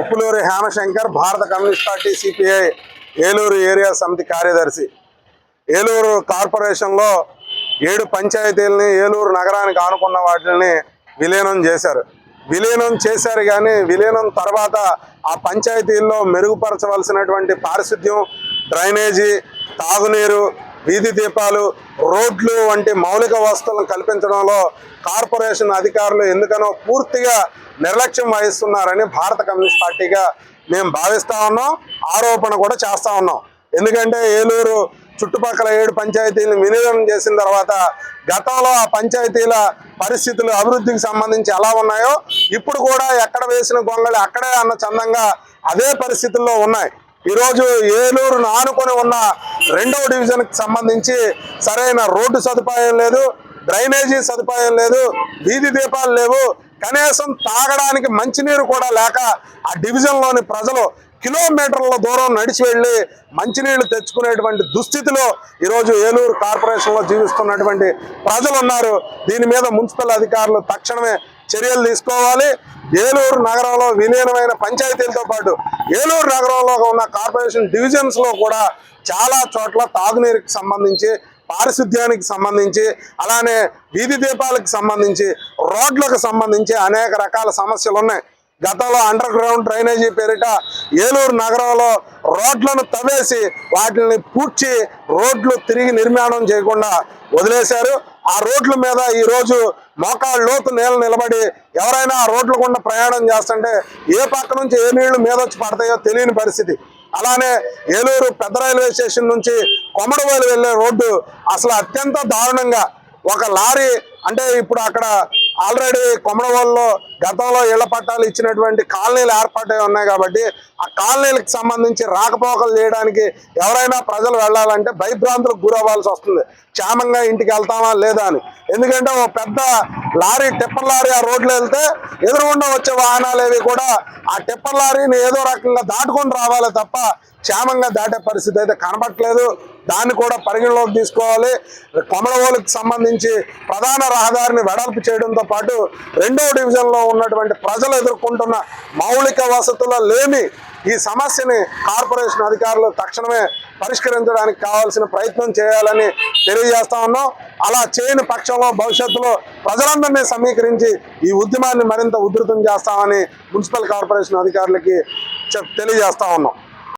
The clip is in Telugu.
ఉప్పులూరి హేమశంకర్ భారత communist party CPI Eluru area సమితి కార్యదర్శి. ఏలూరు కార్పొరేషన్లో ఏడు పంచాయతీలని ఏలూరు నగరానికి ఆనుకున్న వాటిని విలీనం చేశారు. విలీనం చేశారు కానీ విలీనం తర్వాత ఆ పంచాయతీల్లో మెరుగుపరచవలసినటువంటి పారిశుద్ధ్యం డ్రైనేజీ తాగునీరు వీధి దీపాలు రోడ్లు వంటి మౌలిక వసతులను కల్పించడంలో కార్పొరేషన్ అధికారులు ఎందుకనో పూర్తిగా నిర్లక్ష్యం వహిస్తున్నారని భారత కమ్యూనిస్ట్ పార్టీగా మేము భావిస్తా ఉన్నాం ఆరోపణ కూడా చేస్తా ఉన్నాం. ఎందుకంటే ఏలూరు చుట్టుపక్కల ఏడు పంచాయతీలను విలీనం చేసిన తర్వాత గతంలో ఆ పంచాయతీల పరిస్థితులు అభివృద్ధికి సంబంధించి ఎలా ఉన్నాయో ఇప్పుడు కూడా ఎక్కడ వేసిన గొంగళి అక్కడే అన్న చందంగా అదే పరిస్థితుల్లో ఉన్నాయి. ఈరోజు ఏలూరు ఆనుకొని ఉన్న రెండవ డివిజన్కి సంబంధించి సరైన రోడ్డు సదుపాయం లేదు డ్రైనేజీ సదుపాయం లేదు వీధి దీపాలు లేవు కనీసం తాగడానికి మంచినీరు కూడా లేక ఆ డివిజన్లోని ప్రజలు కిలోమీటర్ల దూరం నడిచి వెళ్ళి మంచినీళ్ళు తెచ్చుకునేటువంటి దుస్థితిలో ఈరోజు ఏలూరు కార్పొరేషన్లో జీవిస్తున్నటువంటి ప్రజలు ఉన్నారు దీని మీద మున్సిపల్ అధికారులు తక్షణమే చర్యలు తీసుకోవాలి. ఏలూరు నగరంలో విలీనమైన పంచాయతీలతో పాటు ఏలూరు నగరంలో ఉన్న కార్పొరేషన్ డివిజన్స్లో కూడా చాలా చోట్ల తాగునీరుకి సంబంధించి పారిశుద్ధ్యానికి సంబంధించి అలానే వీధి దీపాలకు సంబంధించి రోడ్లకు సంబంధించి అనేక రకాల సమస్యలు ఉన్నాయి. గతంలో అండర్ గ్రౌండ్ డ్రైనేజీ పేరిట ఏలూరు నగరంలో రోడ్లను తవ్వేసి వాటిని పూడ్చి రోడ్లు తిరిగి నిర్మాణం చేయకుండా వదిలేశారు. ఆ రోడ్ల మీద ఈరోజు మోకాళ్ళ లోతు నేల నిలబడి ఎవరైనా ఆ రోడ్ల గుండా ప్రయాణం చేస్తుంటే ఏ పక్క నుంచి ఏ నీళ్ళు మీద వచ్చి పడతాయో తెలియని పరిస్థితి. అలానే ఏలూరు పెద్ద రైల్వే స్టేషన్ నుంచి కొమడవేలు వెళ్ళే రోడ్డు అసలు అత్యంత దారుణంగా ఒక లారీ అంటే ఇప్పుడు అక్కడ ఆల్రెడీ కొమడవల్లో గతంలో ఇళ్ళ పట్టాలు ఇచ్చినటువంటి కాలనీలు ఏర్పాటై ఉన్నాయి కాబట్టి ఆ కాలనీలకు సంబంధించి రాకపోకలు చేయడానికి ఎవరైనా ప్రజలు వెళ్ళాలంటే భయభ్రాంతులకు గురవ్వాల్సి వస్తుంది. క్షేమంగా ఇంటికి వెళ్తామా లేదా అని. ఎందుకంటే ఓ పెద్ద లారీ టిప్పర్ లారీ ఆ రోడ్లో వెళ్తే ఎదురుగుండా వచ్చే వాహనాలు ఏవి కూడా ఆ టిప్పర్ లారీని ఏదో రకంగా దాటుకొని రావాలి తప్ప క్షేమంగా దాటే పరిస్థితి అయితే కనబట్లేదు దాన్ని కూడా పరిగణలోకి తీసుకోవాలి. కొమరవోలుకు సంబంధించి ప్రధాన రహదారిని వెడల్పు చేయడంతో పాటు రెండో డివిజన్లో ఉన్నటువంటి ప్రజలు ఎదుర్కొంటున్న మౌలిక వసతుల లేమి ఈ సమస్యని కార్పొరేషన్ అధికారులు తక్షణమే పరిష్కరించడానికి కావాల్సిన ప్రయత్నం చేయాలని తెలియజేస్తా ఉన్నాం. అలా చేయని పక్షంలో భవిష్యత్తులో ప్రజలందరినీ సమీకరించి ఈ ఉద్యమాన్ని మరింత ఉధృతం చేస్తామని మున్సిపల్ కార్పొరేషన్ అధికారులకి చెప్ తెలియజేస్తా ఉన్నాం.